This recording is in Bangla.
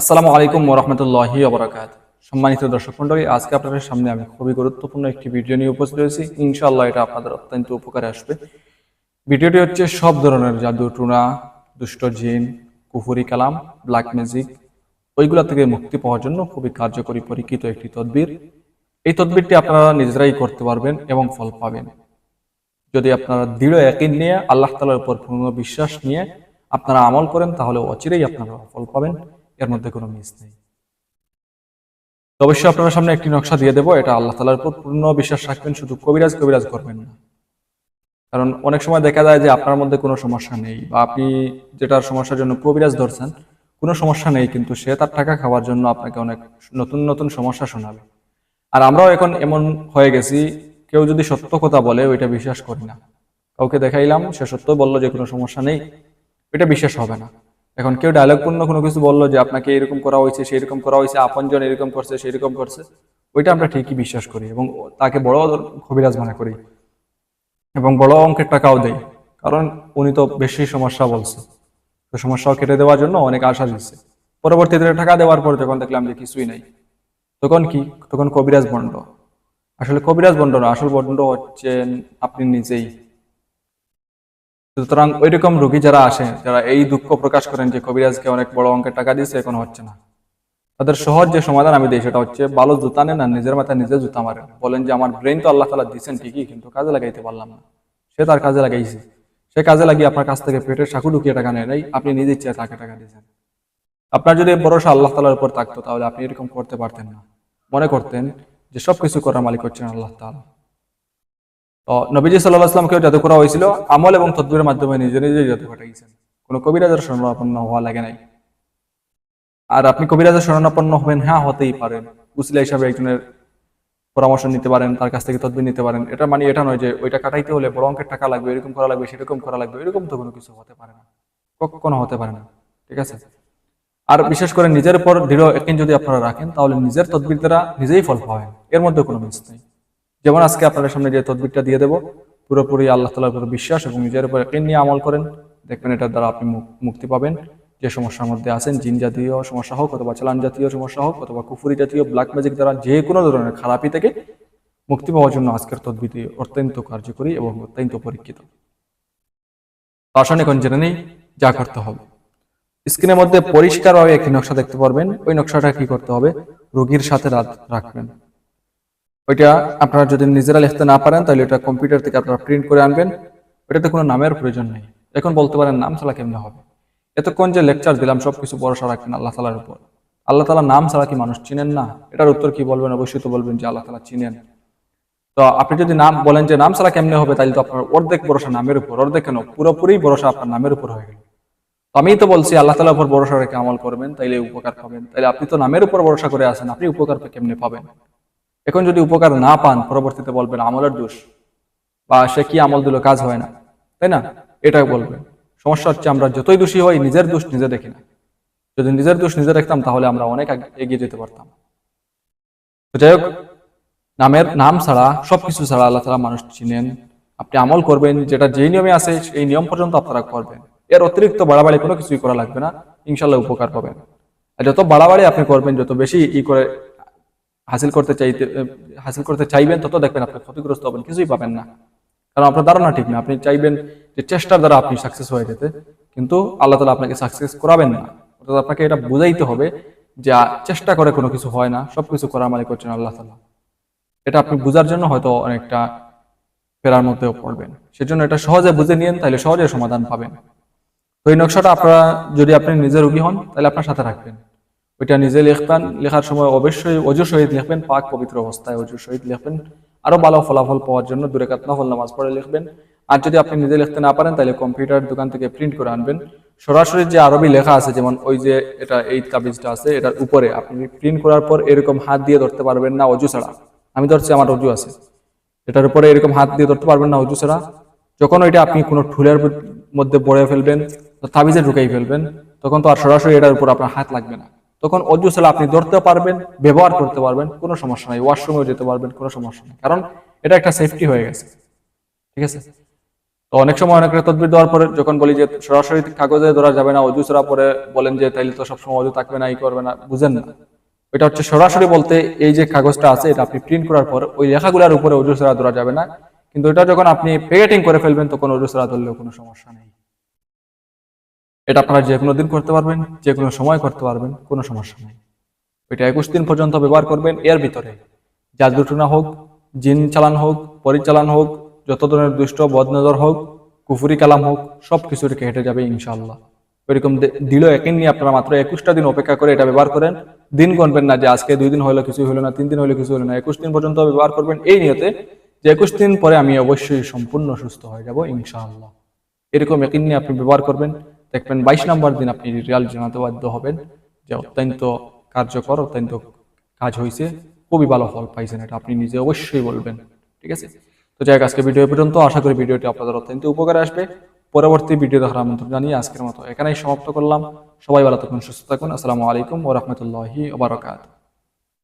আসসালামু আলাইকুম ওরহমতুল্লাহি আবরাকাত সম্মানিত দর্শক মন্ডলী আজকে আপনাদের সামনে আমি খুবই গুরুত্বপূর্ণ একটি ভিডিও নিয়ে উপস্থিত হয়েছি। ইনশাআল্লাহ এটা আপনাদের অত্যন্ত উপকারে আসবে। ভিডিওটি হচ্ছে সব ধরনের জাদু, টুনা, দুষ্ট জিন, কুফুরি কালাম ব্ল্যাক ম্যাজিক ওইগুলা থেকে মুক্তি পাওয়ার জন্য খুবই কার্যকরী পরীক্ষিত একটি তদবির। এই তদবিরটি আপনারা নিজেরাই করতে পারবেন এবং ফল পাবেন। যদি আপনারা দৃঢ় একই নিয়ে আল্লাহ তালার উপর পূর্ণ বিশ্বাস নিয়ে আপনারা আমল করেন, তাহলে অচিরেই আপনারা ফল পাবেন। এর মধ্যে কোনো মিস নেই। অবশ্যই আপনার সামনে একটি নকশা দিয়ে দেবো, এটা আল্লাহ তালার উপর পূর্ণ বিশ্বাস রাখবেন, শুধু কবিরাজ কবিরাজ করবেন না। কারণ অনেক সময় দেখা যায় যে আপনার মধ্যে কোনো সমস্যা নেই, বা আপনি যেটার সমস্যার জন্য কবিরাজ ধরছেন, কোনো সমস্যা নেই, কিন্তু সে তার টাকা খাওয়ার জন্য আপনাকে অনেক নতুন নতুন সমস্যা শোনাবে। আর আমরাও এখন এমন হয়ে গেছি, কেউ যদি সত্য কথা বলে, ওইটা বিশ্বাস করি না। কাউকে দেখাইলাম, সে সত্য বলল যে কোনো সমস্যা নেই, এটা বিশ্বাস হবে না। এখন কেউ ডায়লগপূর্ণ কোনো কিছু বলল যে আপনাকে এরকম করা হয়েছে, সেরকম করা হয়েছে, আপনজন এরকম করছে, সেরকম করছে, ওইটা আমরা ঠিকই বিশ্বাস করি এবং তাকে বড় কবিরাজ মনে করি এবং বড় অঙ্কের টাকাও দেয়, কারণ উনি তো বেশি সমস্যা বলছে। তো সমস্যাও কেটে দেওয়ার জন্য অনেক আশা দিচ্ছে পরবর্তীতে টাকা দেওয়ার পর যখন দেখলাম যে কিছুই নাই, তখন কি? তখন কবিরাজ বন্ড। আসলে কবিরাজ বন্ড না, আসল বন্ড হচ্ছেন আপনি নিজেই। সুতরাং ওইরকম রোগী যারা আসে, যারা এই দুঃখ প্রকাশ করেন যে কবিরাজকে অনেক বড় অঙ্কের টাকা দিয়েছে, এখন হচ্ছে না। তাদের সহজ যে সমাধান আমি দিই সেটা হচ্ছে ভালো জুতা নেন নিজের মাথায় নিজে জুতা মারেন। বলেন যে, আমার ব্রেন তো আল্লাহ তালা দিচ্ছেন ঠিকই, কিন্তু কাজে লাগাইতে পারলাম না। সে তার কাজে লাগাইছে। সে কাজে লাগিয়ে আপনার কাছ থেকে পেটের সাকু ঢুকিয়ে টাকা নেয় নাই, আপনি নিজে ইচ্ছে তাকে টাকা দিয়েছেন। আপনার যদি ভরসা আল্লাহ তালার উপর থাকতো, তাহলে আপনি এরকম করতে পারতেন না। মনে করতেন যে সবকিছু করার মালিক হচ্ছেন আল্লাহ তালা তো নবীজি সাল্লাহ আসলামকেও জাদু করা হয়েছিল? আমল এবং তদ্বিরের মাধ্যমে নিজে নিজেই জাদু ঘটাইছেন কোনো কবিরাজের শরণাপন্ন হওয়া লাগে নাই। আর আপনি কবিরাজের শরণাপন্ন হবেন? হ্যাঁ হতেই পারেন। উসিলা হিসাবে একজনের পরামর্শ নিতে পারেন, তার কাছ থেকে তদবির নিতে পারেন। এটা মানে এটা নয় যে ওইটা কাটাইতে হলে বড় অঙ্কের টাকা লাগবে, এরকম করা লাগবে, সেরকম করা লাগবে, এরকম তো কোনো কিছু হতে পারে না। কখনো হতে পারে না। ঠিক আছে? আর বিশেষ করে নিজের উপর দৃঢ় একদিন যদি আপনারা রাখেন, তাহলে নিজের তদবির দ্বারা নিজেই ফল পাবেন। এর মধ্যে কোনো মিস নেই। যেমন আজকে আপনাদের সামনে যে তদবিরটা দিয়ে দেবো, পুরোপুরি আল্লাহ তালার উপর বিশ্বাস এবং নিজের উপর একদিন নিয়ে আমল করেন। দেখবেন এটার দ্বারা আপনি মুক- মুক্তি পাবেন। যে সমস্যার মধ্যে আছেন, জিন জাতীয় সমস্যা হোক অথবা চালান জাতীয় সমস্যা হোক অথবা কুফুরি জাতীয়, ব্ল্যাক ম্যাজিক দ্বারা যে কোনো ধরনের খারাপি থেকে মুক্তি পাওয়ার জন্য আজকের তদবিরটি অত্যন্ত কার্যকরী এবং অত্যন্ত পরীক্ষিত। আসুন এখন জেনে নেই যা করতে হবে। স্ক্রিনের মধ্যে পরিষ্কারভাবে একটি নকশা দেখতে পারবেন। ওই নকশাটা কি করতে হবে? রোগীর সাথে রাখবেন। ওইটা আপনারা যদি নিজেরা লিখতে না পারেন, তাহলে এটা কম্পিউটার থেকে আপনারা প্রিন্ট করে আনবেন। ওটাতে কোনো নামের প্রয়োজন নেই। এখন বলতে পারেন নাম ছাড়া কেমনে হবে? এতক্ষণ যে লেকচার দিলাম, সবকিছু ভরসা রাখবেন আল্লাহ তালার উপর। আল্লাহ তালা নাম ছাড়া কি মানুষ চিনেন না? এটার উত্তর কি বলবেন? অবশ্যই তো বলবেন যে আল্লাহ তালা চিনেন। তো আপনি যদি নাম বলেন যে নাম ছাড়া কেমনে হবে, তাহলে তো আপনার অর্ধেক ভরসা নামের উপর, অর্ধেক কেন? পুরোপুরি ভরসা আপনার নামের উপর হয়ে গেল। তো আমি তো বলছি, আল্লাহ তালার উপর ভরসা রেখে আমল করবেন, তাইলে উপকার পাবেন। তাইলে আপনি তো নামের উপর ভরসা করে আছেন, আপনি উপকার কেমনে পাবেন? এখন যদি উপকার না পান, পরবর্তীতে বলবেন আমলের দোষ, বা সে কি আমল দিল, কাজ হয় না, তাই না? এটা বলবেন। সমস্যা হচ্ছে আমরা যতই দোষী হই, নিজের দোষ নিজে দেখি না। যদি নিজের দোষ নিজে দেখতাম, তাহলে আমরা অনেক এগিয়ে যেতে পারতাম। যাই হোক, নামের নাম ছাড়া, সবকিছু ছাড়া আল্লাহ তালা মানুষ চিনেন। আপনি আমল করবেন, যেটা যেই নিয়মে আছে এই নিয়ম পর্যন্ত আপনারা করবেন। এর অতিরিক্ত বাড়াবাড়ি কোনো কিছুই করা লাগবে না। ইনশাল্লাহ উপকার পাবেন। আর যত বাড়াবাড়ি আপনি করবেন, যত বেশি ই করে হাসিল করতে চাইতে হাসিল করতে চাইবেন, তত দেখবেন আপনি ক্ষতিগ্রস্ত হবেন, কিছুই পাবেন না। কারণ আপনার ধারণা ঠিক না, আপনি চাইবেন যে চেষ্টার দ্বারা আপনি সাকসেস হয়ে যেতে, কিন্তু আল্লাহ তালা আপনাকে সাকসেস করাবেন না। অর্থাৎ আপনাকে এটা বুঝাইতে হবে যে চেষ্টা করে কোনো কিছু হয় না, সবকিছু করার মালিক করছেন আল্লাহ তালা। এটা আপনি বুঝার জন্য হয়তো অনেকটা ফেরার মধ্যেও পড়বেন। সেজন্য এটা সহজে বুঝে নিন তাহলে সহজে সমাধান পাবেন। তো এই নকশাটা আপনারা, যদি আপনি নিজে রুগী হন তাহলে আপনার সাথে রাখবেন। ওইটা নিজে লিখবেন, লেখার সময় অবশ্যই অজুর শহীদ লিখবেন, পাক পবিত্র অবস্থায় অজুর শহীদ লিখবেন। আরও ভালো ফলাফল পাওয়ার জন্য দূরে কাতনাফল নামাজ পড়ে লিখবেন। আর যদি আপনি নিজে লিখতে না পারেন, তাহলে কম্পিউটার দোকান থেকে প্রিন্ট করে আনবেন। সরাসরি যে আরবি লেখা আছে, যেমন ওই যে এটা এই কাবিজটা আছে, এটার উপরে আপনি প্রিন্ট করার পর এরকম হাত দিয়ে ধরতে পারবেন না অজু ছাড়া। আমি ধরছি, আমার অজু আছে। এটার উপরে এরকম হাত দিয়ে ধরতে পারবেন না অজু ছাড়া। যখন ওইটা আপনি কোনো ঠুলের মধ্যে বড়ে ফেলবেন তাবিজে ঢুকাই ফেলবেন, তখন তো আর সরাসরি এটার উপর আপনার হাত লাগবে না। তখন অজু ছাড়া আপনি ধরতে পারবেন, ব্যবহার করতে পারবেন, কোনো সমস্যা নাই ওয়াশরুমেও যেতে পারবেন, কোনো সমস্যা নেই। কারণ এটা একটা সেফটি হয়ে গেছে। ঠিক আছে? তো অনেক সময় অনেক তদবির দেওয়ার পরে যখন বলি যে সরাসরি কাগজে ধরা যাবে না, অজু ছাড়া পরে বলেন যে তাইলে তো সবসময় অজু থাকবে না এই করবে না, বুঝেন না। এটা হচ্ছে সরাসরি বলতে এই যে কাগজটা আছে, এটা আপনি প্রিন্ট করার পর ওই লেখাগুলোর উপরে অজু ছাড়া ধরা যাবে না। কিন্তু এটা যখন আপনি প্যাকেটিং করে ফেলবেন, তখন অজু ছাড়া ধরলেও কোনো সমস্যা নেই। এটা আপনারা যে কোনো দিন করতে পারবেন যে কোনো সময় করতে পারবেন, কোনো সমস্যা নেই। ওইটা একুশ দিন পর্যন্ত ব্যবহার করবেন, এর ভিতরে জাদুটুনা হোক, জিন চালান হোক, পরিচালান হোক, যত ধরনের দুষ্ট, বদনজর হোক, কুফুরি কালাম হোক, সব কিছু রেখে হেঁটে যাবে ইনশাল্লাহ ওইরকম দে- দিল একদিন নিয়ে আপনারা মাত্র একুশটা দিন অপেক্ষা করে এটা ব্যবহার করেন। দিন গণবেন না যে আজকে দুই দিন হলো কিছু হলো না, তিন দিন হলো কিছু হলো না। একুশ দিন পর্যন্ত ব্যবহার করবেন, এই নিয়তে যে একুশ দিন পরে আমি অবশ্যই সম্পূর্ণ সুস্থ হয়ে যাব ইনশাআল্লাহ। এরকম একদিন নিয়ে আপনি ব্যবহার করবেন দেখবেন বাইশ নম্বর দিন আপনি রিয়াল জানাতে বাধ্য হবেন যে অত্যন্ত কার্যকর, অত্যন্ত কাজ হয়েছে খুবই ভালো ফল পাইছেন এটা আপনি নিজে অবশ্যই বলবেন, ঠিক আছে? তো যাই আজকে ভিডিও পর্যন্ত, আশা করি ভিডিওটি আপনাদের অত্যন্ত উপকারে আসবে। পরবর্তী ভিডিও দেখার আমন্ত্রণ জানিয়ে আজকের মতো এখানেই সমাপ্ত করলাম। সবাই ভালো থাকুন, সুস্থ থাকুন। আসসালামু আলাইকুম ও রহমতুল্লাহি ওবরাকাত